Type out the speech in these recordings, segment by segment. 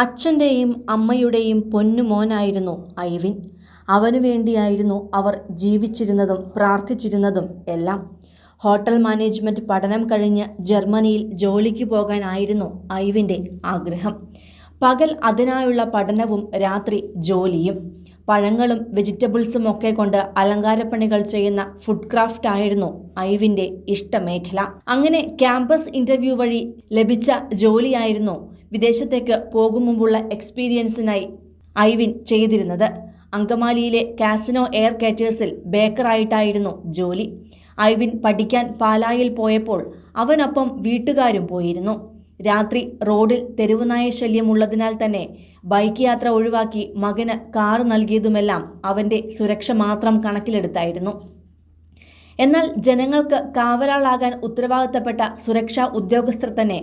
അച്ഛന്റെയും അമ്മയുടെയും പൊന്നുമോനായിരുന്നു ഐവിൻ. അവനു വേണ്ടിയായിരുന്നു അവർ ജീവിച്ചിരുന്നതും പ്രാർത്ഥിച്ചിരുന്നതും എല്ലാം. ഹോട്ടൽ മാനേജ്മെന്റ് പഠനം കഴിഞ്ഞ് ജർമ്മനിയിൽ ജോലിക്ക് പോകാനായിരുന്നു ഐവിന്റെ ആഗ്രഹം. പകൽ അതിനായുള്ള പഠനവും രാത്രി ജോലിയും. പഴങ്ങളും വെജിറ്റബിൾസും ഒക്കെ കൊണ്ട് അലങ്കാരപ്പണികൾ ചെയ്യുന്ന ഫുഡ് ക്രാഫ്റ്റ് ആയിരുന്നു ഐവിന്റെ ഇഷ്ടമേഖല. അങ്ങനെ ക്യാമ്പസ് ഇന്റർവ്യൂ വഴി ലഭിച്ച ജോലിയായിരുന്നു വിദേശത്തേക്ക് പോകും മുമ്പുള്ള എക്സ്പീരിയൻസിനായി ഐവിൻ ചെയ്തിരുന്നത്. അങ്കമാലിയിലെ കാസിനോ എയർ കാറ്റേഴ്സിൽ ബേക്കറായിട്ടായിരുന്നു ജോലി. ഐവിൻ പഠിക്കാൻ പാലായിൽ പോയപ്പോൾ അവനൊപ്പം വീട്ടുകാരും പോയിരുന്നു. രാത്രി റോഡിൽ തെരുവുനായ ശല്യമുള്ളതിനാൽ തന്നെ ബൈക്ക് യാത്ര ഒഴിവാക്കി മകന് കാർ നൽകിയതുമെല്ലാം അവന്റെ സുരക്ഷ മാത്രം കണക്കിലെടുത്തായിരുന്നു. എന്നാൽ ജനങ്ങൾക്ക് കാവലാളാകാൻ ഉത്തരവാദിത്തപ്പെട്ട സുരക്ഷാ ഉദ്യോഗസ്ഥർ തന്നെ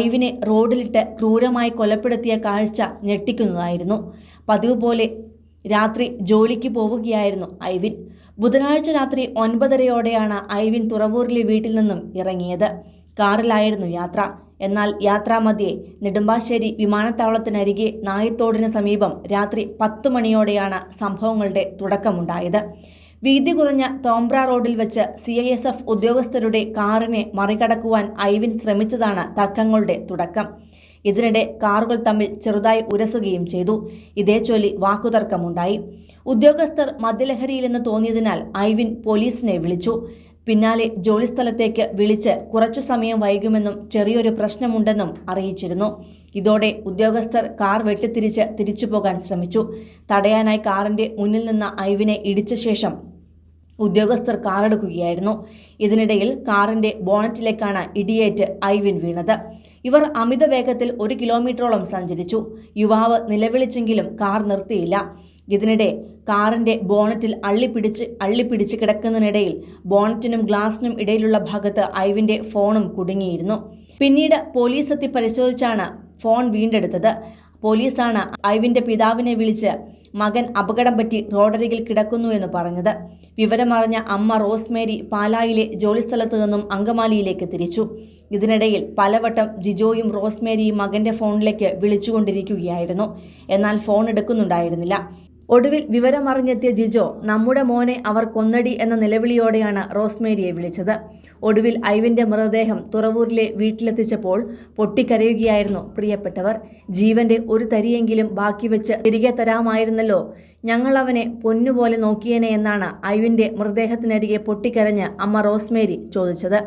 ഐവിനെ റോഡിലിട്ട് ക്രൂരമായി കൊലപ്പെടുത്തിയ കാഴ്ച ഞെട്ടിക്കുന്നതായിരുന്നു. പതിവ് പോലെ രാത്രി ജോലിക്ക് പോവുകയായിരുന്നു ഐവിൻ ബുധനാഴ്ച രാത്രി ഒൻപതരയോടെയാണ് ഐവിൻ തുറവൂരിലെ വീട്ടിൽ നിന്നും ഇറങ്ങിയത്. കാറിലായിരുന്നു യാത്ര. എന്നാൽ യാത്രാമധ്യേ നെടുമ്പാശ്ശേരി വിമാനത്താവളത്തിനരികെ നായത്തോടിന് സമീപം രാത്രി പത്തു മണിയോടെയാണ് സംഭവങ്ങളുടെ തുടക്കമുണ്ടായത്. വീതി കുറഞ്ഞ തോംബ്ര റോഡിൽ വെച്ച് സി ഐ എസ് എഫ് ഉദ്യോഗസ്ഥരുടെ കാറിനെ മറികടക്കുവാൻ ഐവിൻ ശ്രമിച്ചതാണ് തർക്കങ്ങളുടെ തുടക്കം. ഇതിനിടെ കാറുകൾ തമ്മിൽ ചെറുതായി ഉരസുകയും ചെയ്തു. ഇതേ ചൊല്ലി വാക്കുതർക്കമുണ്ടായി. ഉദ്യോഗസ്ഥർ മദ്യലഹരിയിലെന്ന് തോന്നിയതിനാൽ ഐവിൻ പോലീസിനെ വിളിച്ചു. പിന്നാലെ ജോലിസ്ഥലത്തേക്ക് വിളിച്ച് കുറച്ചു സമയം വൈകുമെന്നും ചെറിയൊരു പ്രശ്നമുണ്ടെന്നും അറിയിച്ചിരുന്നു. ഇതോടെ ഉദ്യോഗസ്ഥർ കാർ വെട്ടിത്തിരിച്ച് തിരിച്ചു പോകാൻ ശ്രമിച്ചു. തടയാനായി കാറിന്റെ മുന്നിൽ നിന്ന ഐവിനെ ഇടിച്ച ശേഷം ഉദ്യോഗസ്ഥർ കാറെടുക്കുകയായിരുന്നു. ഇതിനിടയിൽ കാറിന്റെ ബോണറ്റിലേക്കാണ് ഇടിയേറ്റ് ഐവിൻ വീണത്. ഇവർ അമിത വേഗത്തിൽ ഒരു കിലോമീറ്ററോളം സഞ്ചരിച്ചു. യുവാവ് നിലവിളിച്ചെങ്കിലും കാർ നിർത്തിയില്ല. ഇതിനിടെ കാറിന്റെ ബോണറ്റിൽ അള്ളിപ്പിടിച്ച് അള്ളിപ്പിടിച്ച് കിടക്കുന്നതിനിടയിൽ ബോണറ്റിനും ഗ്ലാസിനും ഇടയിലുള്ള ഭാഗത്ത് ഐവിന്റെ ഫോണും കുടുങ്ങിയിരുന്നു. പിന്നീട് പോലീസ് എത്തി പരിശോധിച്ചാണ് ഫോൺ വീണ്ടെടുത്തത്. പോലീസാണ് ഐവിന്റെ പിതാവിനെ വിളിച്ച് മകൻ അപകടം പറ്റി റോഡരികിൽ കിടക്കുന്നു എന്ന് പറഞ്ഞത്. വിവരമറിഞ്ഞ അമ്മ റോസ്മേരി പാലായിലെ ജോലിസ്ഥലത്തു നിന്നും അങ്കമാലിയിലേക്ക് തിരിച്ചു. ഇതിനിടയിൽ പലവട്ടം ജിജോയും റോസ്മേരിയും മകന്റെ ഫോണിലേക്ക് വിളിച്ചുകൊണ്ടിരിക്കുകയായിരുന്നു. എന്നാൽ ഫോൺ എടുക്കുന്നുണ്ടായിരുന്നില്ല. ഒടുവിൽ വിവരമറിഞ്ഞെത്തിയ ജിജോ നമ്മുടെ മോനെ അവർ കൊന്നടി എന്ന നിലവിളിയോടെയാണ് റോസ്മേരിയെ വിളിച്ചത്. ഒടുവിൽ ഐവിന്റെ മൃതദേഹം തുറവൂരിലെ വീട്ടിലെത്തിച്ചപ്പോൾ പൊട്ടിക്കരയുകയായിരുന്നു പ്രിയപ്പെട്ടവർ. ജീവന്റെ ഒരു തരിയെങ്കിലും ബാക്കി വെച്ച് തിരികെ തരാമായിരുന്നല്ലോ. ഞങ്ങൾ അവനെ പൊന്നുപോലെ നോക്കിയേനെ എന്നാണ് ഐവിന്റെ മൃതദേഹത്തിനരികെ പൊട്ടിക്കരഞ്ഞ് അമ്മ റോസ്മേരി ചോദിച്ചത്.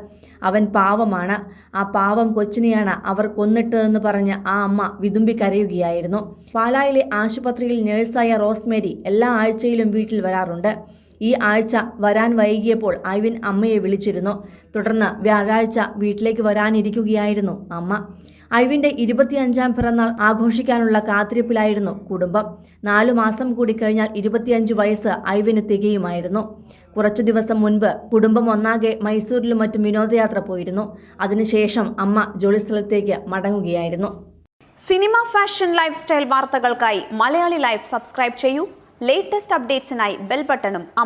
അവൻ പാവമാണ്. ആ പാവം കൊച്ചിനെയാണ് അവർ കൊന്നിട്ടതെന്ന് പറഞ്ഞ് ആ അമ്മ വിതുമ്പി കരയുകയായിരുന്നു. പാലായിലെ ആശുപത്രിയിൽ നഴ്സായ റോസ്മേരി എല്ലാ ആഴ്ചയിലും വീട്ടിൽ വരാറുണ്ട്. ഈ ആഴ്ച വരാൻ വൈകിയപ്പോൾ ഐവിൻ അമ്മയെ വിളിച്ചിരുന്നു. തുടർന്ന് വ്യാഴാഴ്ച വീട്ടിലേക്ക് വരാനിരിക്കുകയായിരുന്നു അമ്മ. ഐവിന്റെ ഇരുപത്തിയഞ്ചാം പിറന്നാൾ ആഘോഷിക്കാനുള്ള കാത്തിരിപ്പിലായിരുന്നു കുടുംബം. നാലു മാസം കൂടി കഴിഞ്ഞാൽ ഇരുപത്തിയഞ്ച് വയസ്സ് ഐവിന് തികയുമായിരുന്നു. കുറച്ചു ദിവസം മുൻപ് കുടുംബം ഒന്നാകെ മൈസൂരിലും മറ്റും വിനോദയാത്ര പോയിരുന്നു. അതിനുശേഷം അമ്മ ജോലിസ്ഥലത്തേക്ക് മടങ്ങുകയായിരുന്നു. സിനിമ ഫാഷൻ ലൈഫ് സ്റ്റൈൽ വാർത്തകൾക്കായി മലയാളി ലൈഫ് സബ്സ്ക്രൈബ് ചെയ്യൂ. ലേറ്റസ്റ്റ് അപ്ഡേറ്റ്സിനായി ബെൽ ബട്ടണും അമർ